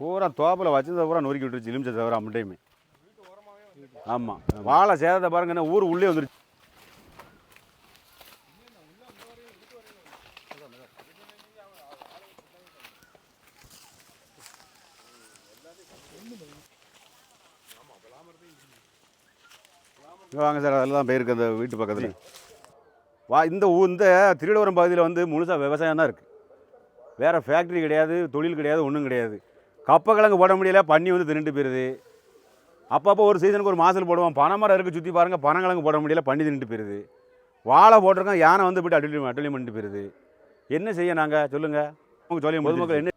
பூரா தோப்பில் வச்சதை பூரா நொறுக்கி விட்டுருச்சு எலுமிச்சை தவிர அம்மட்டையுமே ஆமாம் வாழை சேதத்தை பாருங்க என்ன ஊர் உள்ளே வந்துருச்சு. வாங்க சார் அதில் தான் போயிருக்கு அந்த வீட்டு பக்கத்தில். வா இந்த ஊ இந்த திருடவரம் பகுதியில் வந்து முழுசாக விவசாயம் தான் இருக்குது வேறு ஃபேக்ட்ரி கிடையாது தொழில் கிடையாது ஒன்றும் கிடையாது. கப்பக்கிழங்கு போட முடியல பண்ணி வந்து தின்னுட்டு போயிடுது அப்பப்போ ஒரு சீசனுக்கு ஒரு மாதத்தில் போடுவோம். பனைமரம் இருக்குது சுற்றி பாருங்கள் பனங்கிழங்கு போட முடியல பண்ணி தின்னுட்டு போயிடுது வாழை போட்டிருக்கோம் யானை வந்து போய்ட்டு அட்டுலி அட்டுலி பண்ணிட்டு போயிடுது என்ன செய்ய நாங்கள் சொல்லுங்கள் உங்கள் சொல்லி பொதுமக்கள் என்ன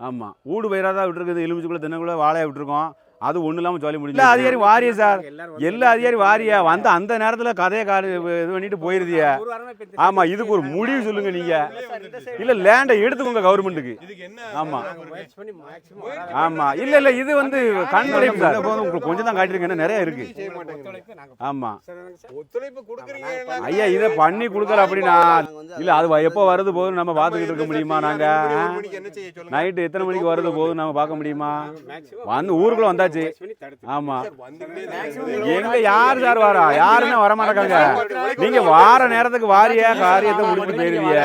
ஆமாம் ஊடு பயிராக தான் விட்டுருக்குது எலுமிச்சுக்குள்ளே தினக்குள்ளே வாழையை விட்டுருக்கோம். அது ஒன்றும் இல்லாமல் சொல்லி முடியல எல்லா அதிகாரி வாரிய சார். எல்லா அதிகாரி வாரியா வந்து அந்த நேரத்தில் கதையை காடு இது பண்ணிட்டு போயிருதிய. ஆமாம் இதுக்கு ஒரு முடிவு சொல்லுங்க நீங்கள் இல்லை லேண்டை எடுத்துக்கோங்க கவர்மெண்ட்டுக்கு இதுக்கு என்ன ஆமாம் முயற்சி பண்ணி maximum ஆமா இல்ல இல்ல இது வந்து கண்துடைப்பு சார். உங்களுக்கு கொஞ்சம் தான் காட்டிருக்கேன் இன்னும் நிறைய இருக்கு. செய்ய மாட்டேங்கிறீங்க. ஒத்துழைப்பு நாங்க ஆமா சரிதாங்க சார்? ஒத்துழைப்பு கொடுக்குறீங்க எல்லாம் ஐயா இதை பண்ணி கொடுக்கல அப்படின்னா இல்ல அது எப்போ வருது போகுது நம்ம பார்த்துக்கிட்டு இருக்க முடியுமா நாங்க? ஒரு மணிக்கு என்ன செய்ய சொல்லுங்க. நைட்டு எத்தனை மணிக்கு வருது போகுது நம்ம பார்க்க முடியுமா? வந்து ஊருக்குள்ள வந்தாச்சு தடுத்து ஆமா. எங்க யார் சார் வரா யாருமே வர மாட்டாங்க. நீங்க வார நேரத்துக்கு வாரிய காரியத்தை முடிச்சுட்டு போயிருவீங்க.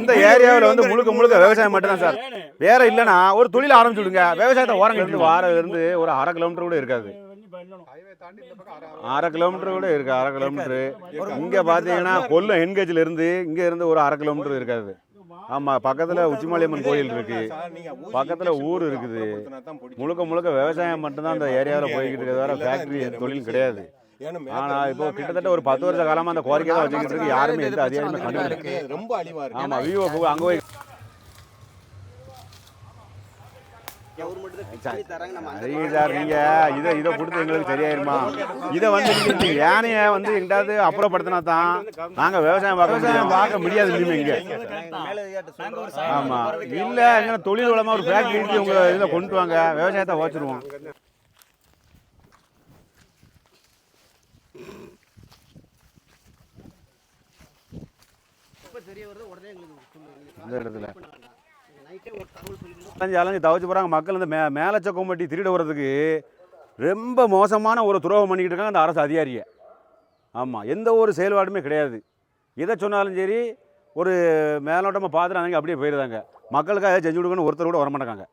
இந்த ஏரியாவில் வந்து முழுக்க முழுக்க விவசாயம் மட்டும்தான் சார். வேற இல்லைன்னா ஒரு தொழில் ஆரம்பிச்சு விடுங்க விவசாயத்தை ஓரம் இருந்து வாரம் இருந்து ஒரு அரை கிலோமீட்டர் கூட இருக்காது. அரை கிலோமீட்டர் கூட இருக்கு. அரை கிலோமீட்டர் இங்க பாத்தீங்கன்னா கொல்லம் என்கேஜ்ல இருந்து இங்க இருந்து ஒரு அரை கிலோமீட்டர் இருக்காது. ஆமா பக்கத்துல உச்சிமாலியம்மன் கோயில் இருக்கு பக்கத்துல ஊர் இருக்குது. முழுக்க முழுக்க விவசாயம் மட்டும்தான் அந்த ஏரியாவில் போய்கிட்டு இருக்கிறது வேற ஃபேக்டரி தொழில் கிடையாது ஏன்னா ஆனா மேற்குல இப்போ கிட்டத்தட்ட ஒரு பத்து வருஷ காலமா அந்த கோரிக்கை தான் வச்சுக்கிட்டு இருக்கு யாருமே எந்த அதிகாரமே இருக்கு. ரொம்ப அழிவா இருக்கு ஆமா விவோ அங்க போய் கவர்மெண்ட் தான் fix பண்ணி தராங்க நம்ம அந்த சரிங்க சார். இதை இதை கொடுத்து எங்களுக்கு சரியாயிருமா? இதை வந்து யானையை வந்து எங்கிட்டாவது அப்புறப்படுத்தினா தான் நாங்க விவசாயம் பார்க்க விவசாயம் பார்க்க முடியாது இனிமே இங்க ஆமா. இல்ல எங்க தொழில் வளமா ஒரு ஃபேக்டரி இருக்கு உங்க இதுல கொண்டு வாங்க. விவசாயத்தை சொல்லுங்க இந்த இடத்துல? அலைஞ்சு அலைஞ்சு தவச்சு போகிறாங்க மக்கள் இந்த மே மேலச்சக்கம்பட்டி திருட வர்றதுக்கு ரொம்ப மோசமான ஒரு துரோகம் பண்ணிக்கிட்டு இருக்காங்க அந்த அரசு அதிகாரியை. ஆமாம் எந்த ஒரு செயல்பாடுமே கிடையாது. எதை சொன்னாலும் சரி ஒரு மேலோட்டமாக பார்த்துட்டு அவங்க அப்படியே போயிடுறாங்க மக்களுக்காக செஞ்சு கொடுக்கணும்னு ஒருத்தர் கூட வரமாட்டாங்க.